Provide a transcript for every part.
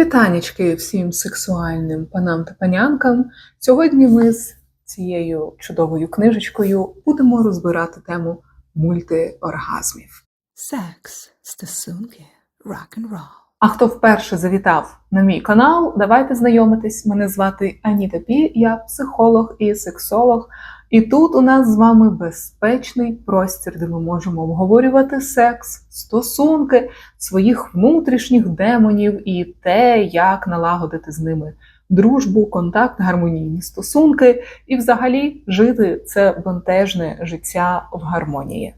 Вітанечки всім сексуальним панам та панянкам. Сьогодні ми з цією чудовою книжечкою будемо розбирати тему мультиоргазмів. Секс, стосунки, рок-н-рол. А хто вперше завітав на мій канал, давайте знайомитись. Мене звати Аніта Пі, я психолог і сексолог. І тут у нас з вами безпечний простір, де ми можемо обговорювати секс, стосунки, своїх внутрішніх демонів і те, як налагодити з ними дружбу, контакт, гармонійні стосунки, і взагалі жити це бентежне життя в гармонії.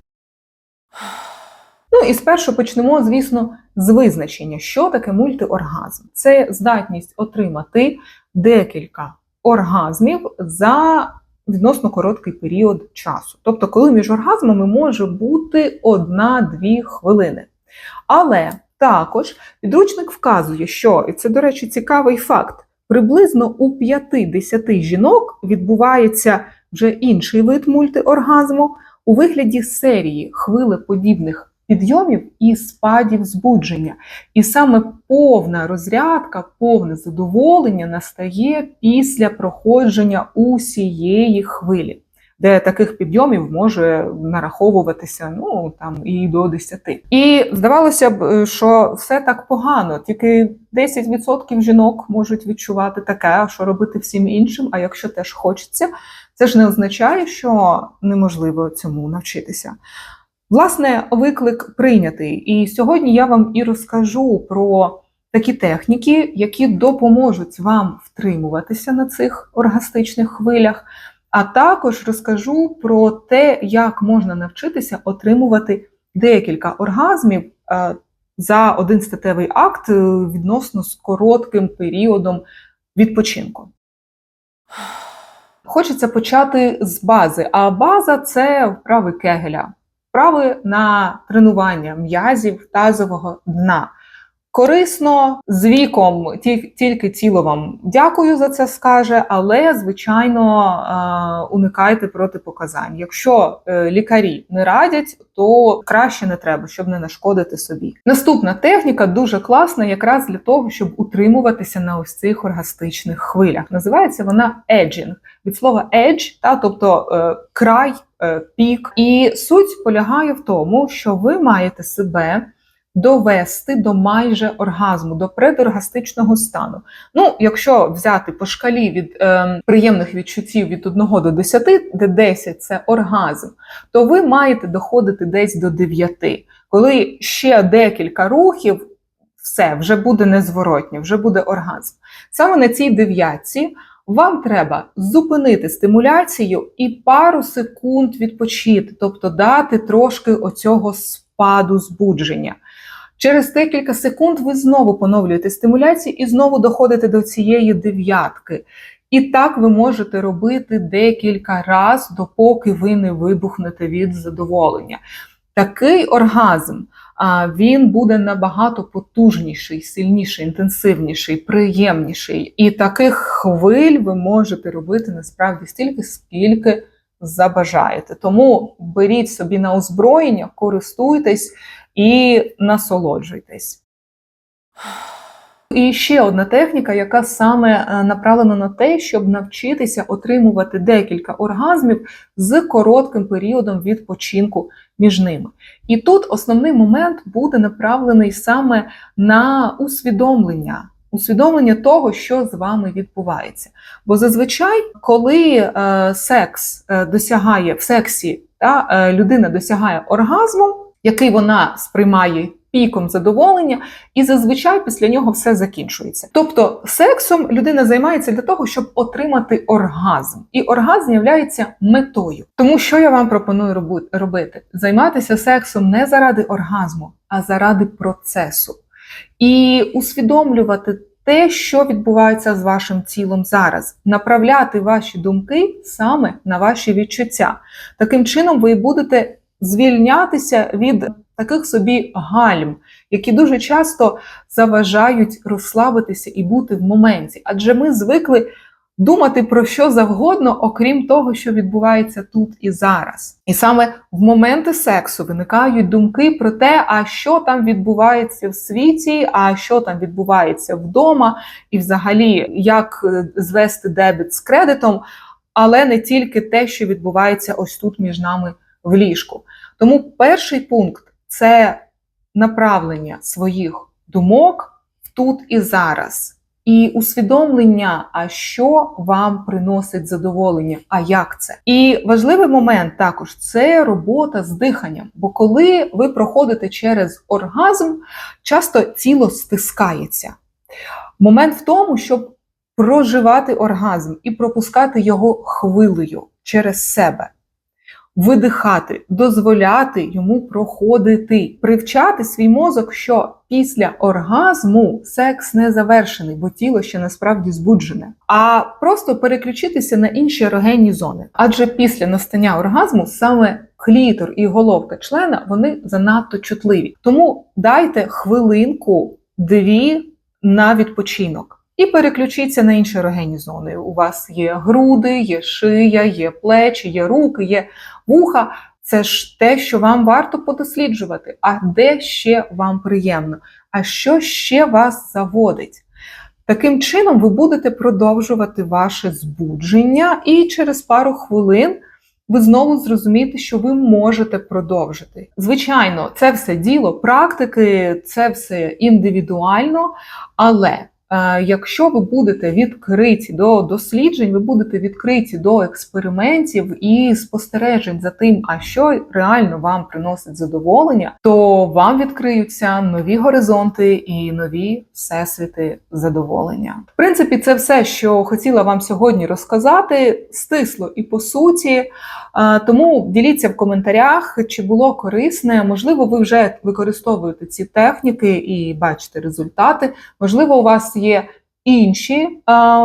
Ну і спершу почнемо, звісно, з визначення, що таке мультиоргазм. Це здатність отримати декілька оргазмів за відносно короткий період часу. Тобто, коли між оргазмами може бути одна-дві хвилини. Але також підручник вказує, що, і це, до речі, цікавий факт, приблизно у 5-10 жінок відбувається вже інший вид мультиоргазму у вигляді серії хвилеподібних підйомів і спадів збудження. І саме повна розрядка, повне задоволення настає після проходження усієї хвилі, де таких підйомів може нараховуватися ну там і до 10. І здавалося б, що все так погано, тільки 10% жінок можуть відчувати таке, що робити всім іншим. А якщо теж хочеться, це ж не означає, що неможливо цьому навчитися. Власне, виклик прийнятий. І сьогодні я вам і розкажу про такі техніки, які допоможуть вам втримуватися на цих оргастичних хвилях, а також розкажу про те, як можна навчитися отримувати декілька оргазмів е, за один статевий акт е, відносно з коротким періодом відпочинку. Хочеться почати з бази, а база це вправи кегеля вправи на тренування м'язів тазового дна. Корисно з віком тільки тіло вам дякую за це скаже, але звичайно уникайте протипоказань. Якщо е, лікарі не радять, то краще не треба, щоб не нашкодити собі. Наступна техніка дуже класна, якраз для того, щоб утримуватися на ось цих оргастичних хвилях. Називається вона еджінг від слова edge, та тобто е, край, е, пік. І суть полягає в тому, що ви маєте себе довести до майже оргазму, до предоргастичного стану. Ну, якщо взяти по шкалі від е, приємних відчуттів від 1 до 10, де 10 це оргазм, то ви маєте доходити десь до 9. Коли ще декілька рухів, все вже буде незворотньо, вже буде оргазм. Саме на цій дев'ятці. Вам треба зупинити стимуляцію і пару секунд відпочити, тобто дати трошки оцього спаду збудження. Через декілька секунд ви знову поновлюєте стимуляцію і знову доходите до цієї дев'ятки. І так ви можете робити декілька разів, допоки ви не вибухнете від задоволення. Такий оргазм він буде набагато потужніший, сильніший, інтенсивніший, приємніший. І таких хвиль ви можете робити насправді стільки, скільки забажаєте. Тому беріть собі на озброєння, користуйтесь і насолоджуйтесь. І ще одна техніка, яка саме е, направлена на те, щоб навчитися отримувати декілька оргазмів з коротким періодом відпочинку між ними. І тут основний момент буде направлений саме на усвідомлення. Усвідомлення того, що з вами відбувається. Бо зазвичай, коли е, секс е, досягає в сексі, та, е, людина досягає оргазму, який вона сприймає піком задоволення, і зазвичай після нього все закінчується. Тобто, сексом людина займається для того, щоб отримати оргазм, і оргазм є метою. Тому що я вам пропоную робити? Займатися сексом не заради оргазму, а заради процесу. І усвідомлювати. Те, що відбувається з вашим тілом зараз, направляти ваші думки саме на ваші відчуття. Таким чином, ви будете звільнятися від таких собі гальм, які дуже часто заважають розслабитися і бути в моменті. Адже ми звикли думати про що завгодно, окрім того, що відбувається тут і зараз. І саме в моменти сексу виникають думки про те, а що там відбувається в світі, а що там відбувається вдома, і взагалі як е, звести дебіт з кредитом, але не тільки те, що відбувається ось тут між нами в ліжку. Тому перший пункт це направлення своїх думок тут і зараз. І усвідомлення, а що вам приносить задоволення, а як це? І важливий момент також це робота з диханням. Бо коли ви проходите через оргазм, часто тіло стискається. Момент в тому, щоб проживати оргазм і пропускати його хвилею через себе видихати, дозволяти йому проходити, привчати свій мозок, що після оргазму секс не завершений, бо тіло ще насправді збуджене, а просто переключитися на інші ерогенні зони. Адже після настання оргазму саме клітор і головка члена вони занадто чутливі. Тому дайте хвилинку, дві на відпочинок. І переключіться на інші ерогенні зони. У вас є груди, є шия, є плечі, є руки, є вуха. Це ж те, що вам варто подосліджувати. А де ще вам приємно? А що ще вас заводить? Таким чином, ви будете продовжувати ваше збудження, і через пару хвилин ви знову зрозумієте, що ви можете продовжити. Звичайно, це все діло практики, це все індивідуально, але Якщо ви будете відкриті до досліджень, ви будете відкриті до експериментів і спостережень за тим, а що реально вам приносить задоволення, то вам відкриються нові горизонти і нові всесвіти задоволення. В принципі, це все, що хотіла вам сьогодні розказати, стисло і по суті. Е, Тому діліться в коментарях, чи було корисне. Можливо, ви вже використовуєте ці техніки і бачите результати. Можливо, у вас є інші е,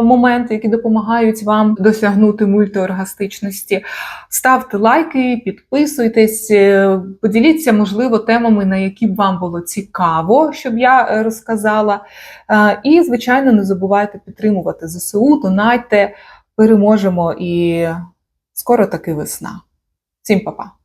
моменти, які допомагають вам досягнути мультиоргастичності. Ставте лайки, підписуйтесь, е, поділіться, можливо, темами, на які б вам було цікаво, щоб я е, розказала. Е, і, звичайно, не забувайте підтримувати ЗСУ, донайте, переможемо і скоро таки весна. Всім па-па!